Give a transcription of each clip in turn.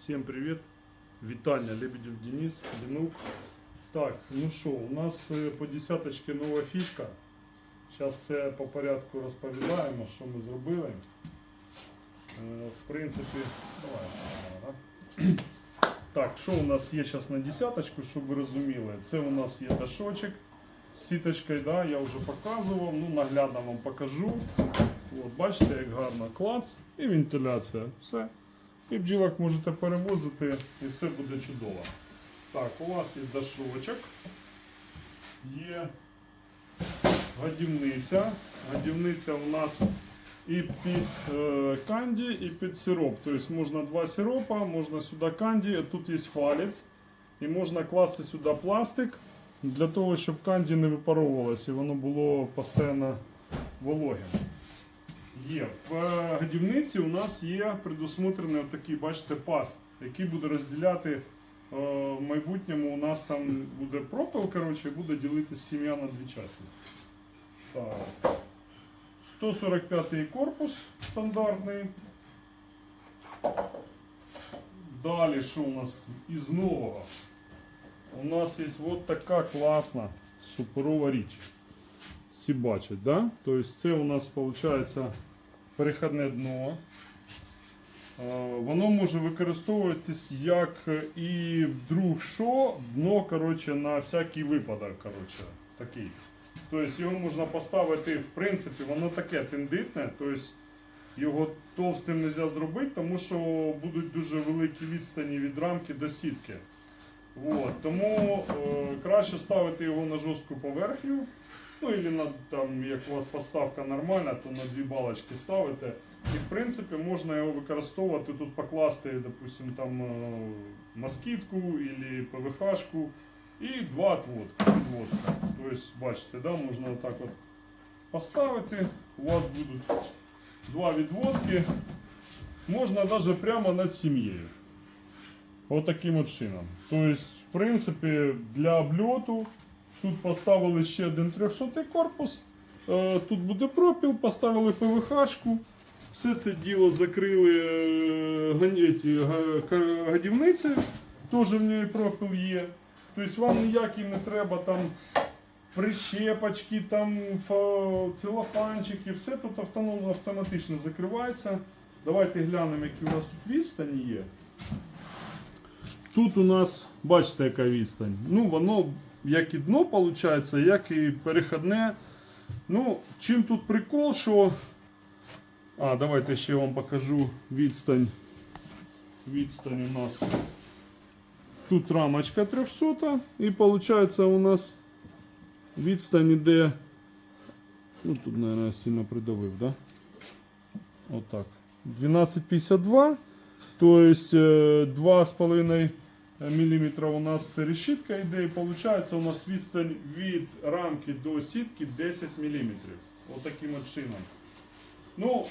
Всем привет! Вітання, Лебедев Денис, Денук. Так, ну що, у нас е, по десяточці нова фішка. Зараз все по порядку розповідаємо, що ми зробили. Е, В принципі, давай. Так, що у нас є зараз на десяточку, щоб ви розуміли? Це у нас є дашочок з сіточкою, да, я вже показував, ну наглядно вам покажу. От, бачите, як гарно клац і вентиляція. Все. І бджілок можете перевозити, і все буде чудово. Так, у вас є дашовочок, є гадівниця. Гадівниця у нас і під е, канді, і під сироп. Тобто можна два сиропа, можна сюди канді, тут є фалець. І можна класти сюди пластик для того, щоб канді не випаровувалося і воно було постійно вологим. Є. В е, годівниці у нас є предусмотрений такий, бачите, пас, який буде розділяти е, в майбутньому. У нас там буде пропил, коротше, і буде ділити сім'я на дві частини. Так. 145 корпус стандартний. Далі, що у нас із нового? У нас є от така класна суперова річ. Всі бачать, да? Тобто це у нас виходить перехідне дно. Е, Воно може використовуватись як і вдруг що, дно коротше, на всякий випадок. Коротше, такий. Тобто його можна поставити, в принципі, воно таке тендитне, тобто його товстим не можна зробити, тому що будуть дуже великі відстані від рамки до сітки. От, тому е, краще ставити його на жорстку поверхню. Ну, или на, там, як у вас подставка нормальна, то на дві балочки ставите. І в принципі можна його використовувати, тут покласти, допустим, там москітку или ПВХшку і два отводка. підводка. Тобто, бачите, да, можна отак от поставити. У вас будуть два відводки. Можна навіть прямо над сім'єю. Отаким от чином. Тобто, в принципі, для обльоту тут поставили ще один 300 корпус. Е, Тут буде пропіл, поставили ПВХ-шку. Все це діло закрили е, гадівниці, теж в ній пропіл є. Тобто вам ніякі не треба там прищепочки, там фа- целофанчики, все тут автономно автоматично закривається. Давайте глянемо, які у нас тут відстані є. Тут у нас, бачите, яка відстань. Ну, воно як і дно, виходить, як і перехідне. Ну, чим тут прикол, що. А, давайте ще вам покажу відстань. Відстань у нас. Тут рамочка 300 і виходить у нас відстань іде. Ну тут, наверное, сильно придавив, да? Отак. 12,52. То есть е, 2,5 мм у нас решітка йде, і виходить у нас відстань від рамки до сітки 10 мм. Отаким от чином. Ну,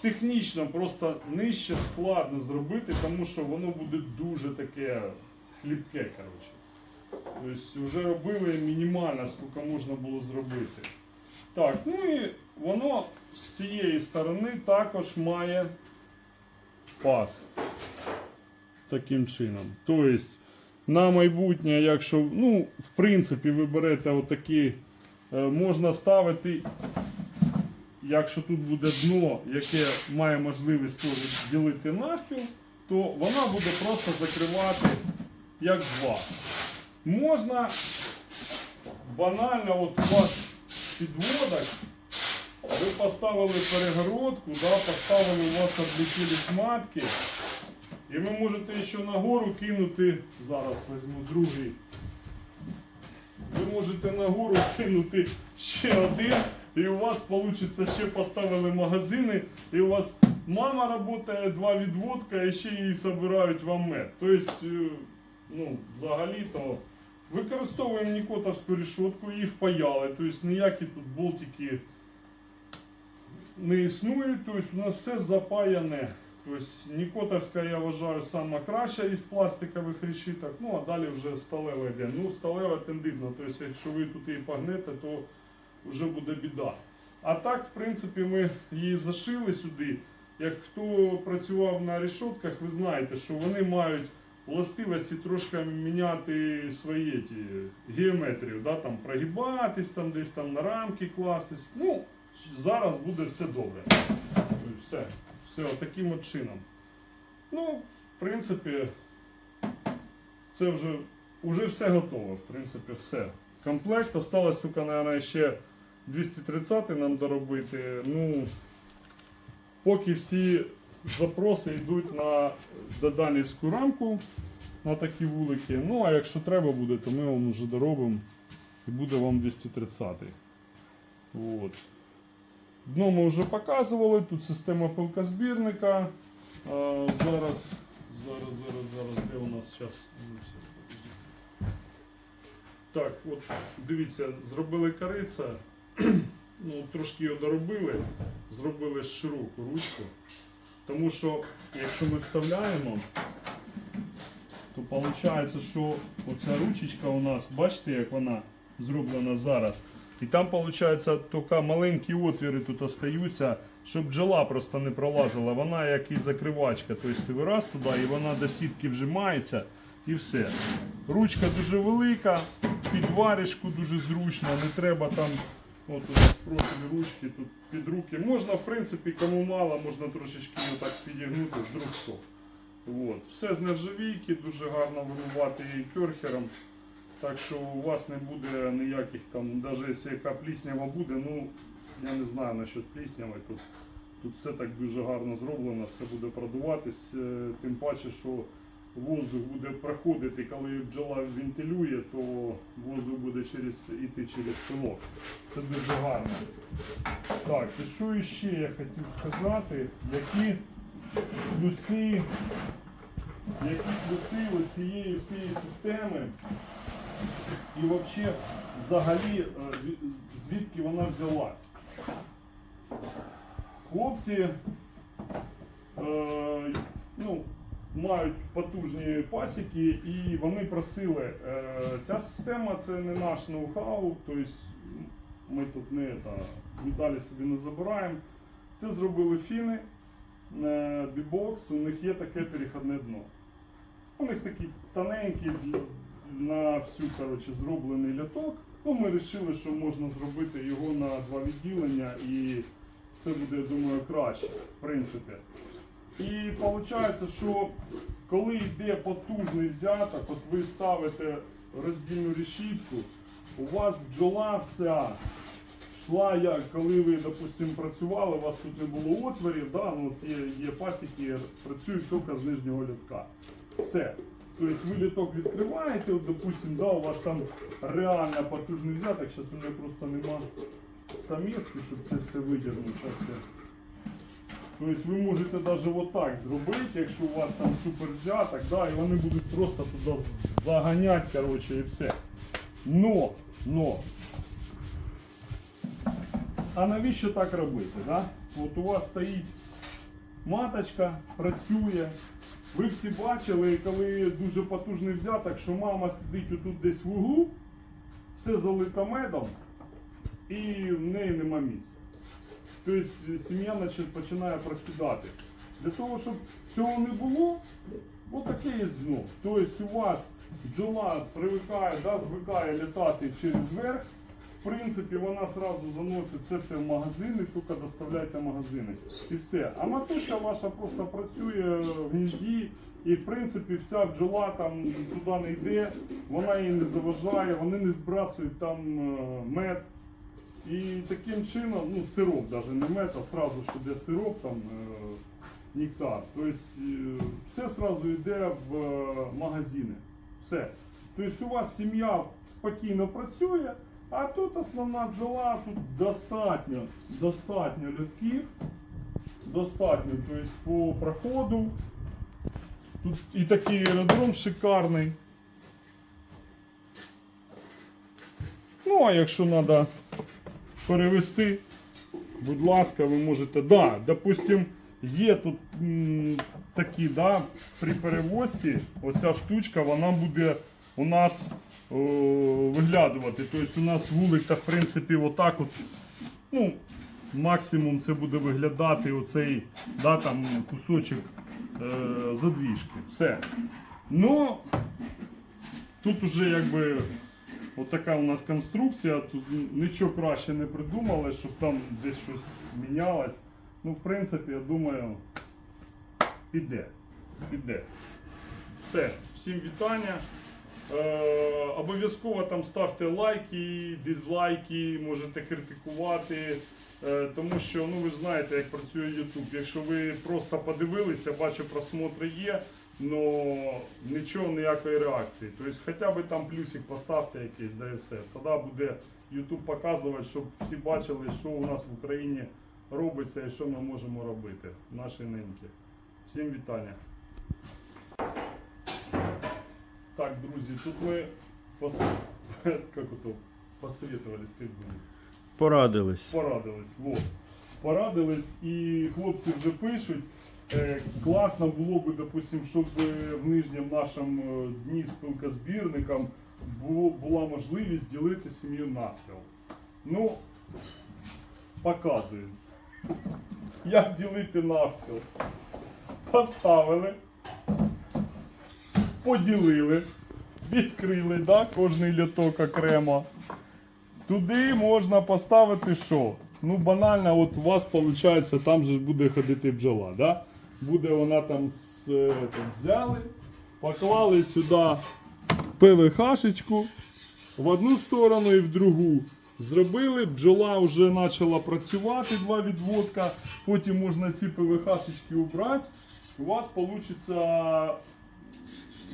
технічно просто нижче складно зробити, тому що воно буде дуже таке хлібке. коротше. Тобто вже робили мінімально, скільки можна було зробити. Так, ну і воно з цієї сторони також має пас. Таким чином. Тобто, на майбутнє, якщо, ну, в принципі, ви берете отакі, е, можна ставити, якщо тут буде дно, яке має можливість ділити навпіл, то вона буде просто закривати як два. Можна банально, от у вас підводок, ви поставили перегородку, да, поставили у вас облетілись матки. І ви можете ще нагору кинути, зараз візьму другий. Ви можете нагору кинути ще один, і у вас вийде ще поставили магазини, і у вас мама працює, два відводка, і ще її збирають вам мед. Тобто, е, ну, взагалі-то використовуємо нікотовську решетку, її впаяли, тобто ніякі тут болтики не існує, тобто у нас все запаяне. Тобто Нікотовська, я вважаю, сама краща із пластикових решіток, ну а далі вже сталева йде. Ну, сталева тендитна, тобто якщо ви тут її погнете, то вже буде біда. А так, в принципі, ми її зашили сюди. як хто працював на рішотках, ви знаєте, що вони мають властивості трошки міняти свої ті, геометрію, да, там, прогибатись, там, десь там на рамки кластись. Ну, зараз буде все добре. Тобто Все, все таким от чином. Ну, в принципі, це вже, вже все готово. В принципі, все. Комплект. Осталось тільки, мабуть, ще 230 нам доробити. Ну, поки всі запроси йдуть на доданівську рамку на такі вулики. Ну, а якщо треба буде, то ми вам вже доробимо і буде вам 230. От. Дно ми вже показували, тут система пилкозбірника. А, зараз, зараз, зараз, зараз, де у нас зараз. Так, от дивіться, зробили кориця, ну, трошки його доробили, зробили широку ручку. Тому що, якщо ми вставляємо, то виходить, що оця ручечка у нас, бачите, як вона зроблена зараз. І там, виходить, тільки маленькі отвіри тут остаються, щоб бджола просто не пролазила. Вона як і закривачка. Тобто ти вираз туди і вона до сітки вжимається і все. Ручка дуже велика, під варежку дуже зручно, не треба там. От профіль ручки тут під руки. Можна, в принципі, кому мало, можна трошечки отак підігнути, вдруг що. От. Все з нержавійки, дуже гарно вирубати її керхером. Так що у вас не буде ніяких там, навіть якщо яка пліснява буде, ну я не знаю насчет плісняви. Тут, тут все так дуже гарно зроблено, все буде продуватись, е, тим паче, що воздух буде проходити, коли бджола вентилює, то воздух буде через, іти через пилок. Це дуже гарно. Так, і що ще я хотів сказати, які плюси, які плюси у цієї всієї системи і взагалі, взагалі, е, звідки вона взялась. Хлопці е, ну, мають потужні пасіки і вони просили, е, ця система це не наш ноу-хау, тобто ми тут не та, медалі собі не забираємо. Це зробили фіни, е, бібокс, у них є таке перехідне дно. У них такі тоненькі на всю коротше, зроблений ляток. Ну, ми вирішили, що можна зробити його на два відділення і це буде, я думаю, краще, в принципі. І виходить, що коли йде потужний взяток, от ви ставите роздільну решітку, у вас бджола вся йшла, як коли ви, допустим, працювали, у вас тут не було отворів, да, ну, от є, є пасіки, працюють тільки з нижнього літка. Все. Тобто ви літок відкриваєте, от, допустим, да, у вас там реально потужний взяток, зараз у мене просто нема стамески, щоб це все я Тобто ви можете навіть отак зробити, якщо у вас там супер взяток, да, і вони будуть просто туди заганяти, коротше, і все. Но, но. А навіщо так робити? Да? От у вас стоїть маточка, працює. Ви всі бачили, коли дуже потужний взяток, що мама сидить отут десь в углу, все залито медом, і в неї нема місця. Тобто сім'я починає просідати. Для того, щоб цього не було, отаке є дно. Тобто у вас бджола привикає, да, звикає літати через верх. В принципі, вона сразу заносить це все в магазини, тільки доставляйте магазини. І все. А матуся ваша просто працює в гнізді, і в принципі вся бджола там туди не йде, вона їй не заважає, вони не збрасують там е, мед. І таким чином, ну, сироп, навіть не мед, а сразу ж йде сироп, там, е, нектар. Тобто е, все сразу йде в магазини. Все. Тобто у вас сім'я спокійно працює, а тут основна бджола, тут достатньо, достатньо льотків, достатньо тобто, по проходу. Тут і такий аеродром шикарний. Ну, а якщо треба перевести, будь ласка, ви можете. Да, допустим, є тут м, такі, да, при перевозці оця штучка, вона буде у нас о, виглядувати. Тобто у нас вулик, в принципі, отак от, ну, максимум це буде виглядати оцей да, там, кусочок е, задвіжки. Все. Ну, тут уже якби отака у нас конструкція, тут нічого краще не придумали, щоб там десь щось мінялось. Ну, в принципі, я думаю, піде. Піде. Все, всім вітання. Е, обов'язково там ставте лайки, дизлайки, можете критикувати. Е, тому що ну ви знаєте, як працює YouTube. Якщо ви просто подивилися, бачу, просмотри є, але нічого, ніякої реакції. Тобто хоча б там плюсик поставте якийсь, да і все. Тоді буде YouTube показувати, щоб всі бачили, що у нас в Україні робиться і що ми можемо робити. Наші ниньки. Всім вітання. Так, друзі, тут ми пос... как это? посоветовались, как будет. Порадились. Порадились. Вот. Порадились і хлопці вже пишуть. Е, класно було би, допустим, щоб в нижньому нашому е, дні з пилкозбірником було, була можливість ділити сім'ю навпіл. Ну, показуємо. Як ділити навпіл? Поставили, поділили, відкрили, да, кожний льоток окремо. Туди можна поставити що? Ну, банально, от у вас виходить, там же буде ходити бджола. Да? Буде вона там, з, е, там взяли, поклали сюди ПВХ-шечку в одну сторону і в другу. Зробили, бджола вже почала працювати, два відводка. Потім можна ці ПВХ-шечки убрати. У вас вийде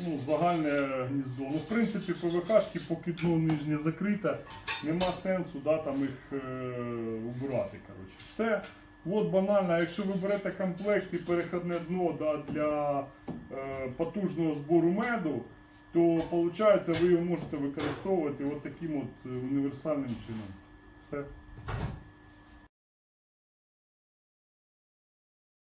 ну, загальне гніздо. Ну, в принципі, ПВХ-шки, поки дно нижнє закрите, нема сенсу да, там їх е, убирати. Коротше. Все. От банально, якщо ви берете комплект і переходне дно да, для е, потужного збору меду, то виходить, ви його можете використовувати от таким от е, універсальним чином. Все.